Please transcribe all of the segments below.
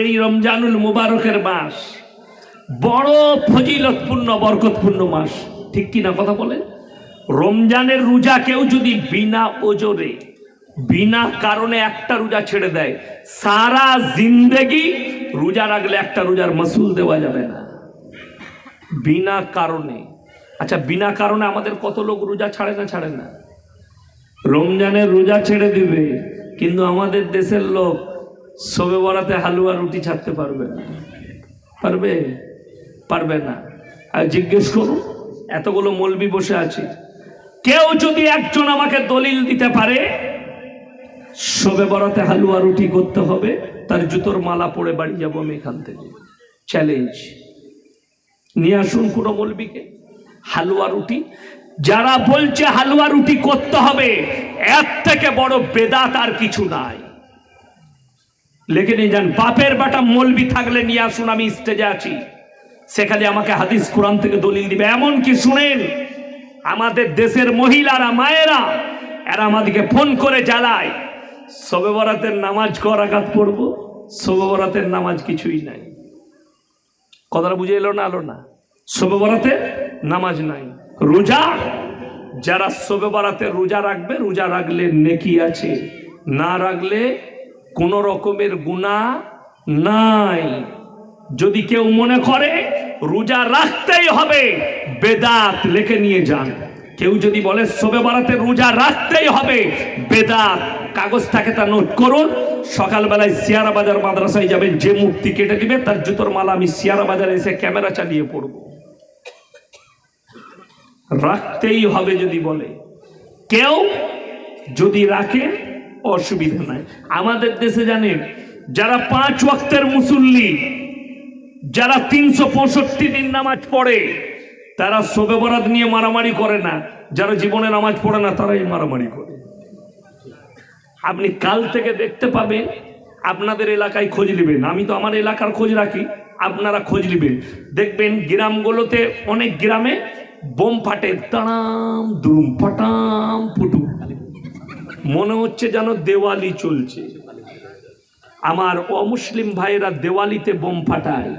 এই রমজানুল মুবারকের মাস বড় ফজিলতপূর্ণ, বরকতপূর্ণ মাস। ঠিক কি না কথা বলেন? রমজানের রোজা কেউ যদি বিনা ওজরে, বিনা কারণে একটা রোজা ছেড়ে দেয়, সারা জিন্দেগি রোজা রাখলে একটা রোজার মাসুল দেওয়া যাবে না। বিনা কারণে। আচ্ছা বিনা কারণে আমাদের কত লোক রোজা ছাড়ে না ছাড়ে না? রমজানের রোজা ছেড়ে দিবে, কিন্তু আমাদের দেশের লোক সবে বরাতে হালুয়া রুটি ছাড়তে পারবে না। পারবে? পারবে না। আর জিজ্ঞেস করুন, এতগুলো মলবি বসে আছে। কেউ যদি একজন আমাকে দলিল দিতে পারে সবে বরাতে হালুয়া রুটি করতে হবে, তার জুতোর মালা পরে বাড়ি যাব আমি এখান থেকে। চ্যালেঞ্জ নিয়ে আসুন কোনো মলবিকে। হালুয়া রুটি। যারা বলছে হালুয়া রুটি করতে হবে, এর থেকে বড় বেদাত আর কিছু নাই। লেখে নিয়ে যান, বাপের বাটা মলবি থাকলে নিয়ে আসুন, আমি স্টেজে আছি। সেখানে আমাকে হাদিস কোরআন থেকে দলিল দিবে। এমন কি শুনেন, আমাদের দেশের মহিলারা, মায়েরা, এরা আমাদেরকে ফোন করে জ্বালায় সবে বরাতের নামাজ করাঘাত পড়ব সবে বরাতের নামাজ কিছুই নাই। কথাটা বুঝে এলো না আলো না। শোবে বরাতে নামাজ নাই। রোজা, যারা শোবে বরাতে রোজা রাখবে, রোজা রাখলে নেকি আছে, না রাখলে কোন রকমের গুণা নাই। যদি কেউ মনে করে, রোজা রাখতেই হবে, বেদাত লেখে নিয়ে যান। কেউ যদি বলে, শোবে বরাতে রোজা রাখতেই হবে, বেদাত, কাগজ থাকে তা নোট করুন। সকালবেলায় সিয়ারা বাজার মাদ্রাসায় যাবেন, যে মুক্তি কেটে দিবে, তার জুতোর মালা আমি শিয়ারা বাজারে এসে ক্যামেরা চালিয়ে পড়ব। রাখতেই হবে যদি বলে। কেউ যদি রাখে অসুবিধা নাই। আমাদের দেশে জানেন, যারা পাঁচ ওয়াক্তের মুসল্লি, যারা তিনশো পঁয়ষট্টি দিন নামাজ পড়ে, তারা শোবে বরাত নিয়ে মারামারি করে না। যারা জীবনে নামাজ পড়ে না, তারাই মারামারি করে। আপনি কাল থেকে দেখতে পাবেন, আপনাদের এলাকায় খোঁজ নেবেন। আমি তো আমার এলাকার খোঁজ রাখি, আপনারা খোঁজ নেবেন। দেখবেন গ্রামগুলোতে অনেক গ্রামে বোম ফাটে তাড়াম দুম ফাটাম ফুটু মনে হচ্ছে যেন দেওয়ালি চলছে। আমার অমুসলিম ভাইয়েরা দেওয়ালিতে বোম ফাটায়,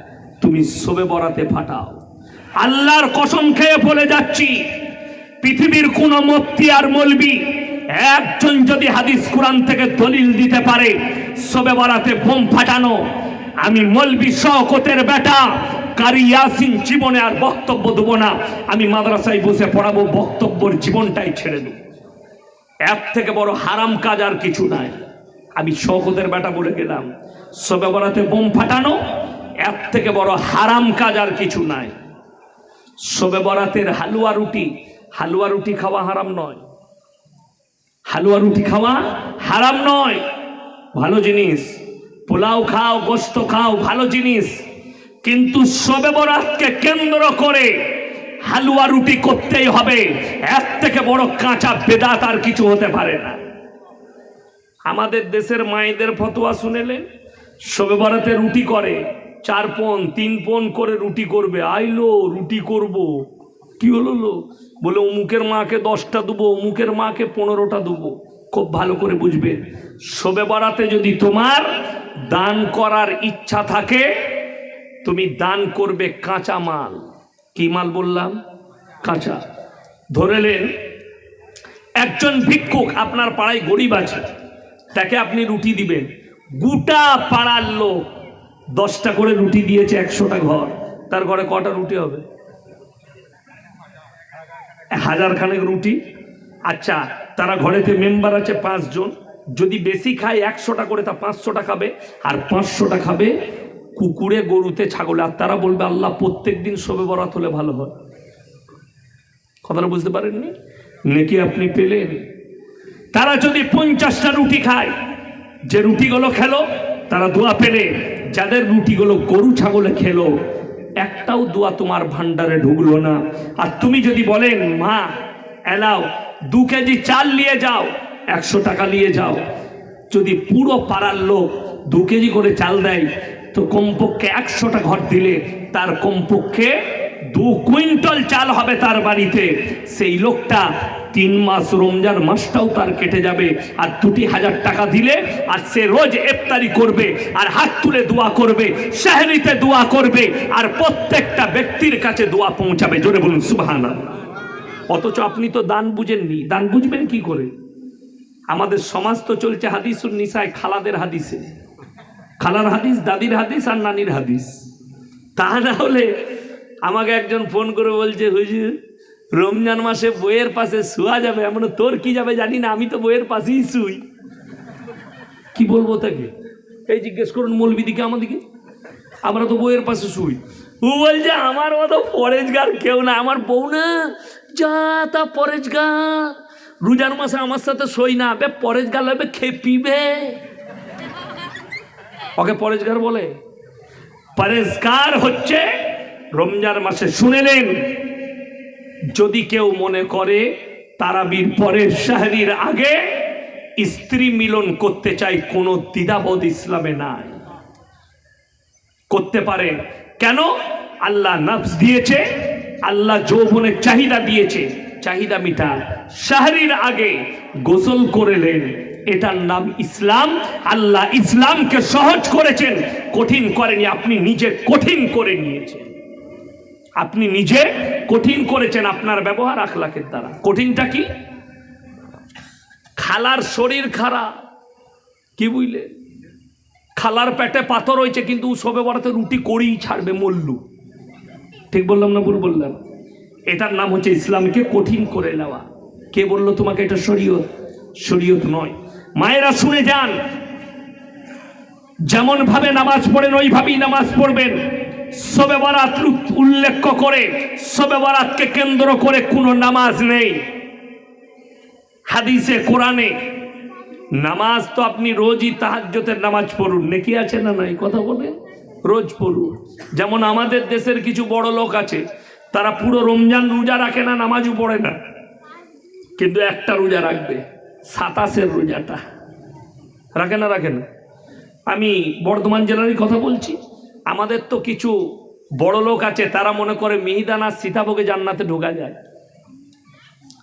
তুমি শোবে বরাতে ফাটাও। আল্লাহর কসম খেয়ে বলে যাচ্ছি, পৃথিবীর কোন মুক্তি আর মলবি একজন যদি হাদিস কোরআন থেকে দলিল দিতে পারে সবে বরাতে বোম ফাটানো, আমি মলবি শওকতের বেটা, কারি ইয়াসিন জীবনে আর বক্তব্য দেবো না, আমি মাদ্রাসায় বসে পড়াবো, বক্তব্যর জীবনটাই ছেড়ে দেবো। এর থেকে বড় হারাম কাজ আর কিছু নাই। আমি শওকতের বেটা বলে গেলাম সবে বরাতে বোম ফাটানো, এর থেকে বড় হারাম কাজ আর কিছু নাই। সবে বরাতের হালুয়া রুটি হালুয়া রুটি খাওয়া হারাম নয়। হালুয়া রুটি খাওয়া হারাম নয়। ভালো জিনিস। পোলাও খাও, গোস্ত খাও, ভালো জিনিস। কিন্তু সবে বরাতকে কেন্দ্র করে হালুয়া রুটি করতেই হবে। এর থেকে বড় কাঁচা বেদাত আর কিছু হতে পারে না। আমাদের দেশের মায়েদের ফতোয়া শুনেলেন? সবে বরাতে রুটি করে, চার পন তিন পন করে রুটি করবে। আইলো রুটি করব। কি হলো লো? বলে, অমুকের মাকে দশটা দেবো, অমুকের মাকে পনেরোটা দেবো। খুব ভালো করে বুঝবে। শোবে বরাতে যদি তোমার দান করার ইচ্ছা থাকে, তুমি দান করবে কাঁচা মাল। কি মাল বললাম? কাঁচা। ধরেলেন একজন ভিক্ষুক আপনার পাড়ায় গরিব আছে, তাকে আপনি রুটি দিবেন। গোটা পাড়ার লোক দশটা করে রুটি দিয়েছে, একশোটা ঘর। তার ঘরে কটা রুটি হবে? হাজার খানেক রুটি? আচ্ছা তারা ঘরেতে মেম্বার আছে পাঁচজন। যদি বেশি খায়, একশোটা করে তা পাঁচশোটা খাবে, আর পাঁচশোটা খাবে কুকুরে, গরুতে ছাগলে। আর তারা বলবে, আল্লাহ প্রত্যেক দিন শোবে বরাত হলে ভালো হয়। কথাটা বুঝতে পারেননি? নেকি আপনি পেলেন? তারা যদি পঞ্চাশটা রুটি খায়, যে রুটিগুলো খেলো, তারা দোয়া পেলে। যাদের রুটিগুলো গরু ছাগলে খেলো, একটাও দোয়া তোমার ভান্ডারে ঢুকলো না। আর তুমি যদি বলেন মা, এলাও, দু কেজি চাল নিয়ে যাও, একশো টাকা নিয়ে যাও। যদি পুরো পাড়ার লোক দু কেজি করে চাল দেয় তো কমপক্ষে একশোটা ঘর দিলে তার কমপক্ষে দু কুইন্টাল চাল হবে তার বাড়িতে। সেই লোকটা তিন মাস রমজান মাসটাও তার কেটে যাবে আর দুটি হাজার টাকা দিলে আর সে রোজ ইফতারি করবে আর হাত তুলে দোয়া করবে শাহরিতে দোয়া করবে আর প্রত্যেকটা ব্যক্তির কাছে দোয়া পৌঁছাবে। জোরে বলুন, সুবহানাল্লাহ। অথচ আপনি তো দান বুঝেননি। দান বুঝবেন কি করে? আমাদের সমাজ তো চলছে হাদিসুন নিসায়, খালাদের হাদিসে। খালার হাদিস, দাদির হাদিস আর নানির হাদিস। তা না হলে আমাকে একজন ফোন করে বলছে, হুজুর, রমজান মাসে বইয়ের পাশে শোয়া যাবে? এমন তোর কি যাবে জানি না, আমি তো বইয়ের পাশেই শুই। কি বলব তাকে? এই জিজ্ঞেস করুন মৌলবিদিকে আমাদিকে আমরা তো বইয়ের পাশে শুই। ও বলছে, আমার মতো পরেজগার কেউ না, আমার বউ না। যা তা পরেজগার। রোজার মাসে আমার সাথে সই না পরেজগার লাগবে খেপিবে। ওকে পরেজগার বলে? পরেজগার হচ্ছে রমজান মাসে শুনে নেন, যদি কেউ মনে করে তারাবির পরের শাহরির আগে স্ত্রী মিলন করতে চাই কোনো দ্বিধাবোধ ইসলামে নাই। করতে পারে। কেন? আল্লাহ নফস দিয়েছে, আল্লাহ যৌবনের চাহিদা দিয়েছে, চাহিদা মিটা শাহরির আগে গোসল করেলেন এটার নাম ইসলাম। আল্লাহ ইসলামকে সহজ করেছেন, কঠিন করেনি, আপনি নিজে কঠিন করে নিয়েছেন। আপনি নিজে কঠিন করেছেন আপনার ব্যবহার আখলাকের দ্বারা। কঠিনটা কি? খালার শরীর খারাপ। কি বুঝলে? খালার পেটে পাথর হয়েছে, কিন্তু সবে বড়াতে রুটি করেই ছাড়বে, মল্লু। ঠিক বললাম না ভুল বললাম? এটার নাম হচ্ছে ইসলামকে কঠিন করে নেওয়া। কে বলল তোমাকে এটা শরীয়ত? শরীয়ত নয়। মায়েরা শুনে যান। যেমন ভাবে নামাজ পড়েন, ওইভাবেই নামাজ পড়বেন। সবে বরাত উল্লেখ করে, সবে বরাতকে কেন্দ্র করে কোনো নামাজ নেই। হাদিসে, কোরআনে, নামাজ তো আপনি রোজই তাহাজ্জতের নামাজ পড়ুন। নেকি আছে না নাই? কথা বলেন। রোজ পড়ুন। যেমন আমাদের দেশের কিছু বড় লোক আছে, তারা পুরো রমজান রোজা রাখে না, নামাজও পড়ে না। কিন্তু একটা রোজা রাখবে। সাতাশের রোজাটা। রাখে না রাখে না। আমি বর্ধমান জেলারই কথা বলছি। আমাদের তো কিছু বড় লোক আছে, তারা মনে করে মিহিদানা সীতাভোগে জান্নাতে ঢোকা যায়।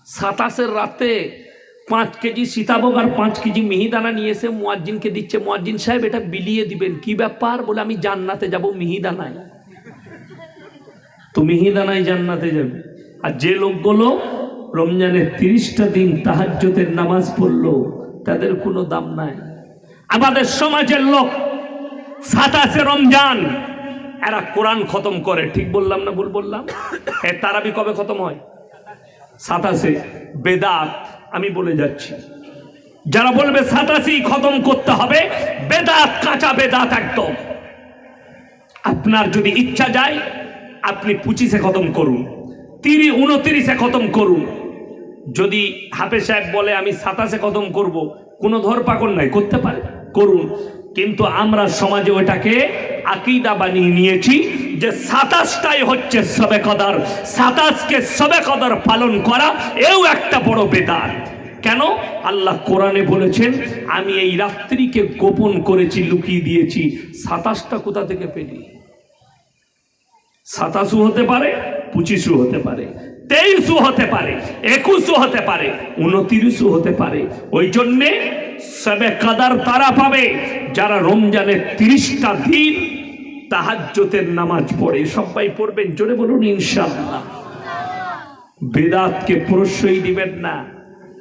সাতাশের রাতে পাঁচ কেজি সীতাভোগ আর পাঁচ কেজি মিহিদানা নিয়ে এসে মোয়াজ্জিনকে দিচ্ছে। মুয়াজ্জিন সাহেব, এটা বিলিয়ে দিবেন। কি ব্যাপার? বলে, আমি জান্নাতে যাব মিহিদানায়। তো মিহিদানায় জান্নাতে যাবে। আর যে লোকগুলো রমজানের তিরিশটা দিন তাহাজ্জতের নামাজ পড়ল, তাদের কোনো দাম নাই। আমাদের সমাজের লোক সাতাশে রমজান, এরা কোরআন খতম করে। ঠিক বললাম না ভুল বললাম? এ তারাবি কবে খতম হয়? সাতাশে বেদাত, আমি বলে যাচ্ছি। যারা বলবে সাতাশি খতম করতে হবে, বেদাত, কাঁচা বেদাত একদম। আপনার যদি ইচ্ছা যায়, আপনি পঁচিশে খতম করুন তিরি উনতিরিশে খতম করুন। যদি হাফেজ সাহেব বলে, আমি সাতাশে খতম করব কোনো ধরপাকড় নাই, করতে পারে, করুন। কিন্তু আমরা সমাজে ওটাকে আকিদা বানিয়ে নিয়েছি যে সাতাশটাই হচ্ছে সবে কদর। সাতাশকে সবে কদর পালন করা এও একটা বড় বেদাত। কেন? আল্লাহ কোরআনে বলেছেন, আমি এই রাত্রিকে গোপন করেছি, লুকিয়ে দিয়েছি। সাতাশটা কোথা থেকে পেলি? সাতাশও হতে পারে, পঁচিশও হতে পারে। তেইশও হতে পারে, একুশও হতে পারে, উনতিরিশও হতে পারে। ওই জন্যে সবে কাদার তারা পাবে, যারা রমজানের তিরিশটা দিন তাহাজ্জতের নামাজ পড়ে। সবাই পড়বেন, জোরে বলুন ইনশাল্লাহ বেদাতকে প্রশ্রয় দিবেন না।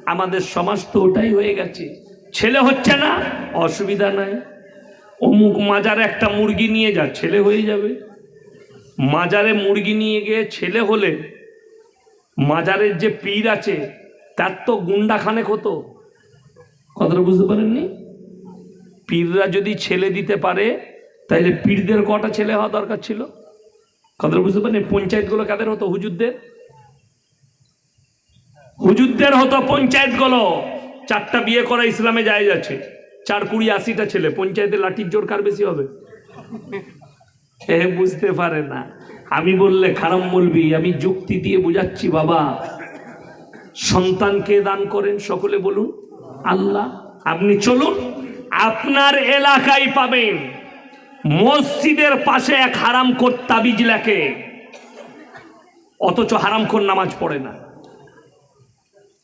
আমাদের সমাজ তো ওটাই হয়ে গেছে। ছেলে হচ্ছে না, অসুবিধা নাই। অমুক মাজারে একটা মুরগি নিয়ে যা, ছেলে হয়ে যাবে। মাজারে মুরগি নিয়ে গিয়ে ছেলে হলে মাজারের যে পীর আছে, তার তো গুন্ডা খানেক হতো। কথাটা বুঝতে পারেননি? পীররা যদি ছেলে দিতে পারে তাহলে পীরদের কটা ছেলে হওয়া দরকার ছিল? কথাটা বুঝতে পারেন পঞ্চায়েতগুলো কাদের হতো? হুজুরদের? হুজুরদের হতো পঞ্চায়েতগুলো। চারটা বিয়ে করা ইসলামে যায় যাচ্ছে। চার কুড়ি আশিটা ছেলে। পঞ্চায়েতে লাঠির জোর কার বেশি হবে? বুঝতে পারে না। আমি বললে খারাপ বলবি, আমি যুক্তি দিয়ে বুঝাচ্ছি, বাবা। সন্তানকে দান করেন সকলে বলুন, আল্লাহ, আপনি চলুন, আপনার এলাকায় পাবেন। মসজিদের পাশে এক হারাম তাবিজ লেখে। অথচ হারামখোর নামাজ পড়ে না।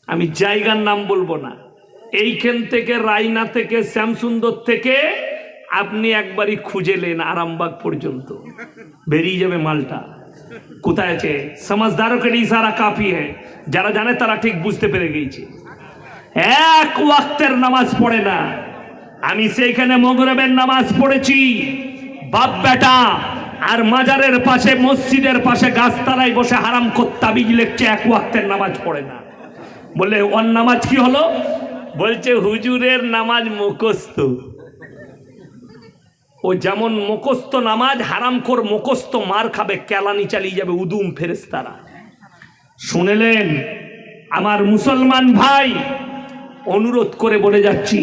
আমি জায়গার নাম বলব না। এইখান থেকে, রায়না থেকে, শ্যামসুন্দর থেকে আপনি একবারই খুঁজে নেন আরামবাগ পর্যন্ত। বেরিয়ে যাবে মালটা। কোথায় আছে? সমাজদারও কে ইশারা কাফি হ্যাঁ। যারা জানে তারা ঠিক বুঝতে পেরে গিয়েছে। এক ওয়াক্তের নামাজ পড়ে না। আমি সেইখানে মগরবের নামাজ পড়েছি। বাপ বেটা, আর মাজারের পাশে, মসজিদের পাশে গাছতলায় বসে হারাম তাবিজ লেখছে, এক ওয়াক্তের নামাজ পড়ে না। বলে ওর নামাজ কি হলো? বলছে, হুজুরের নামাজ মুখস্থ। ও যেমন মুখস্থ নামাজ হারাম কর মুখস্থ মার খাবে, কেলানি চালিয়ে যাবে উদুম ফেরেস্তারা শুনেলেন? আমার মুসলমান ভাই, অনুরোধ করে বলে যাচ্ছি,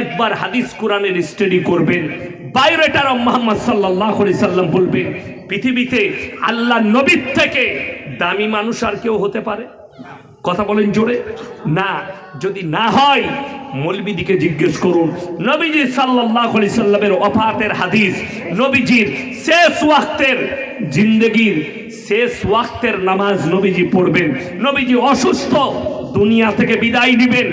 একবার হাদিস কোরআনের স্টাডি করবেন। বায়োরেটার মোহাম্মদ সাল্লাহ সাল্লাম বলবেন পৃথিবীতে আল্লাহ নবীর থেকে দামি মানুষ আর কেউ হতে পারে? কথা বলেন জোরে। না, যদি না হয় মলবিদিকে জিজ্ঞেস করুন, নবীজি সাল্লাহ সাল্লামের অফাতের হাদিস, নবীজির শেষ ওয়াক্তের জিন্দগির শেষ ওয়াক্তের নামাজ নবীজি পড়বেন। নবীজি অসুস্থ, দুনিয়া থেকে বিদায় নেবেন।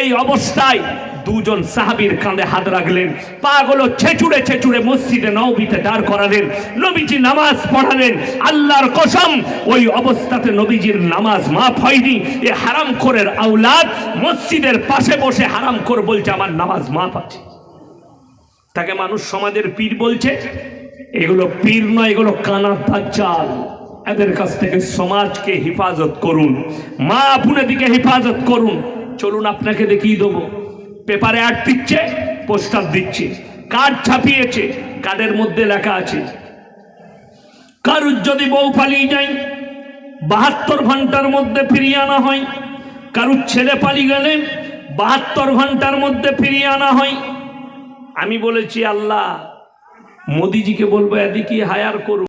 এই অবস্থায় দুজন সাহাবীর কাঁধে হাত রাখলেন, পাগুলো ছেচুড়ে ছেচুড়ে মসজিদে নবীতে দাঁড় করালেন, নবীজি নামাজ পড়ালেন, আল্লাহর কসম, ওই অবস্থাতে নবীজির নামাজ মাফ হয়নি, এ হারাম খোরের আউলাদ মসজিদের পাশে বসে হারাম খোর বলছে, আমার নামাজ মাফ আছে। তাকে মানুষ সমাজের পীর বলছে, এগুলো পীর নয়, এগুলো কানা চাল এদের কাছ থেকে সমাজকে হেফাজত করুন, মা দিকে হেফাজত করুন। চলুন আপনাকে দেখিয়ে দেবো। পেপারে আর্ট দিচ্ছে পোস্টার দিচ্ছে। কার্ড ছাপিয়েছে কার্ডের মধ্যে লেখা আছে, কারুর যদি বউ পালিয়ে যায়, বাহাত্তর ঘণ্টার মধ্যে ফিরিয়ে আনা হয়, কারুর ছেলে পালিয়ে গেলে বাহাত্তর ঘণ্টার মধ্যে ফিরিয়ে আনা হয়। আমি বলেছি, আল্লাহ, মোদিজিকে বলব, এদিকে হায়ার করুন